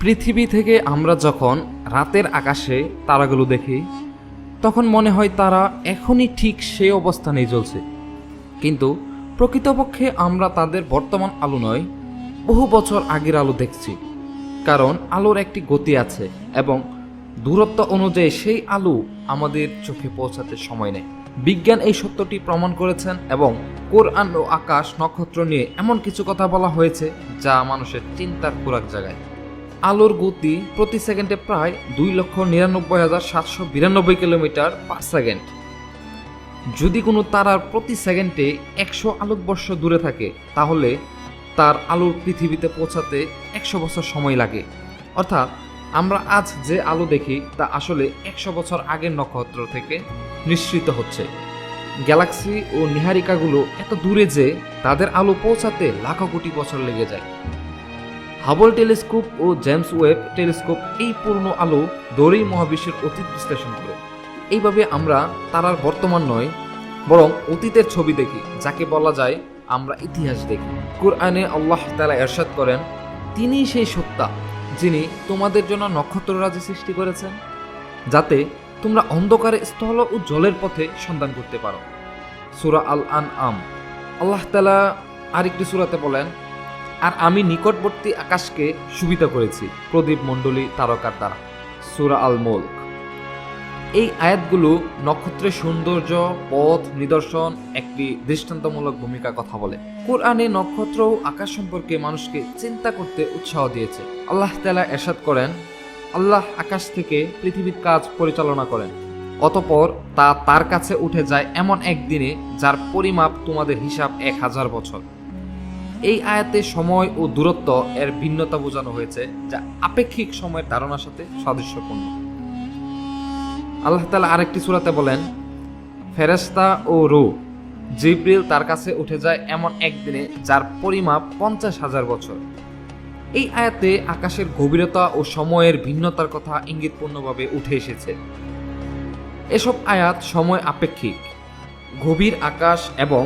পৃথিবী থেকে আমরা যখন রাতের আকাশে তারাগুলো দেখি, তখন মনে হয় তারা এখনই ঠিক সেই অবস্থানেই জ্বলছে। কিন্তু প্রকৃতপক্ষে আমরা তাদের বর্তমান আলো নয়, বহু বছর আগের আলো দেখছি। কারণ আলোর একটি গতি আছে এবং দূরত্ব অনুযায়ী সেই আলো আমাদের চোখে পৌঁছাতে সময় নেয়। বিজ্ঞান এই সত্যটি প্রমাণ করেছেন এবং কোরআন ও আকাশ নক্ষত্র নিয়ে এমন কিছু কথা বলা হয়েছে যা মানুষের চিন্তার খোরাক জাগায়। আলোর গতি প্রতি সেকেন্ডে প্রায় দুই লক্ষ নিরানব্বই হাজার সাতশো বিরানব্বই কিলোমিটার পার সেকেন্ড। যদি কোনো তারার প্রতি সেকেন্ডে একশো আলোকবর্ষ দূরে থাকে, তাহলে তার আলোর পৃথিবীতে পৌঁছাতে একশো বছর সময় লাগে। অর্থাৎ আমরা আজ যে আলো দেখি, তা আসলে একশো বছর আগের নক্ষত্র থেকে নিঃসৃত হচ্ছে। গ্যালাক্সি ও নিহারিকাগুলো এত দূরে যে তাদের আলো পৌঁছাতে লাখো কোটি বছর লেগে যায়। হাবল টেলিস্কোপ ও জেমস ওয়েব টেলিস্কোপ এই পূর্ণ আলো দৌড়েই মহাবিশ্বের অতীত বিশ্লেষণ করে। এইভাবে আমরা তারার বর্তমান নয়, বরং অতীতের ছবি দেখি, যাকে বলা যায় আমরা ইতিহাস দেখি। কোরআনে আল্লাহ তালা এরশাদ করেন তিনি সেই সত্তা যিনি তোমাদের জন্য নক্ষত্ররাজি সৃষ্টি করেছেন, যাতে তোমরা অন্ধকারে স্থল ও জলের পথে সন্ধান করতে পারো। সুরা আল আন আম আল্লাহ তালা আরেকটি সুরাতে বলেন আর আমি নিকটবর্তী আকাশকে সুবিধা করেছি, প্রদীপ মণ্ডলী তারকার দ্বারা। সুরা আল মোল্ক এই আয়াতগুলো নক্ষত্রের সৌন্দর্য, পথ নিদর্শন একটি দৃষ্টান্তমূলক ভূমিকা কথা বলে। কোরআনে নক্ষত্র ও আকাশ সম্পর্কে মানুষকে চিন্তা করতে উৎসাহ দিয়েছে। আল্লাহ তালা এরশাদ করেন, আল্লাহ আকাশ থেকে পৃথিবীর কাজ পরিচালনা করেন, অতপর তা তার কাছে উঠে যায় এমন একদিনে যার পরিমাপ তোমাদের হিসাব এক হাজার বছর। এই আয়াতে সময় ও দূরত্ব এর ভিন্নতা বোঝানো হয়েছে, যা আপেক্ষিক সময়ের ধারণার সাথে সাদৃশ্যপূর্ণ। আল্লাহ তালা আরেকটি সুরাতে বলেন ফেরেস্তা ও রু জিব্রিল তার কাছে উঠে যায় এমন একদিনে যার পরিমাপ পঞ্চাশ হাজার বছর। এই আয়াতে আকাশের গভীরতা ও সময়ের ভিন্নতার কথা ইঙ্গিতপূর্ণভাবে উঠে এসেছে। এসব আয়াত সময় আপেক্ষিক, গভীর আকাশ এবং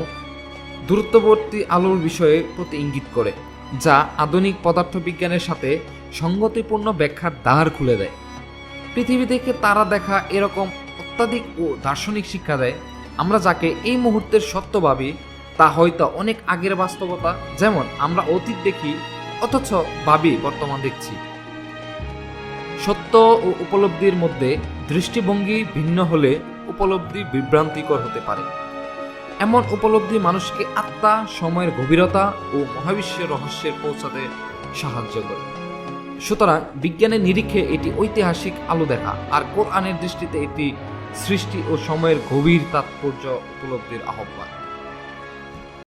দূরত্ববর্তী আলোর বিষয়ে প্রতি ইঙ্গিত করে, যা আধুনিক পদার্থবিজ্ঞানের সাথে সঙ্গতিপূর্ণ ব্যাখ্যার দ্বার খুলে দেয়। পৃথিবী থেকে তারা দেখা এরকম অত্যাধিক ও দার্শনিক শিক্ষা দেয়, আমরা যাকে এই মুহূর্তের সত্য ভাবি, তা হয়তো অনেক আগের বাস্তবতা, যেমন আমরা অতীত দেখি, অথচ ভাবি বর্তমান দেখছি। সত্য ও উপলব্ধির মধ্যে দৃষ্টিভঙ্গি ভিন্ন হলে উপলব্ধি বিভ্রান্তিকর হতে পারে। এমন উপলব্ধি মানুষকে আত্মা, সময়ের গভীরতা ও মহাবিশ্বের রহস্যের পৌঁছাতে সাহায্য করে। সুতরাং বিজ্ঞানের নিরীক্ষে এটি ঐতিহাসিক আলো দেখা আর কোরআনের দৃষ্টিতে এটি সৃষ্টি ও সময়ের গভীর তাৎপর্য উপলব্ধির আহ্বান।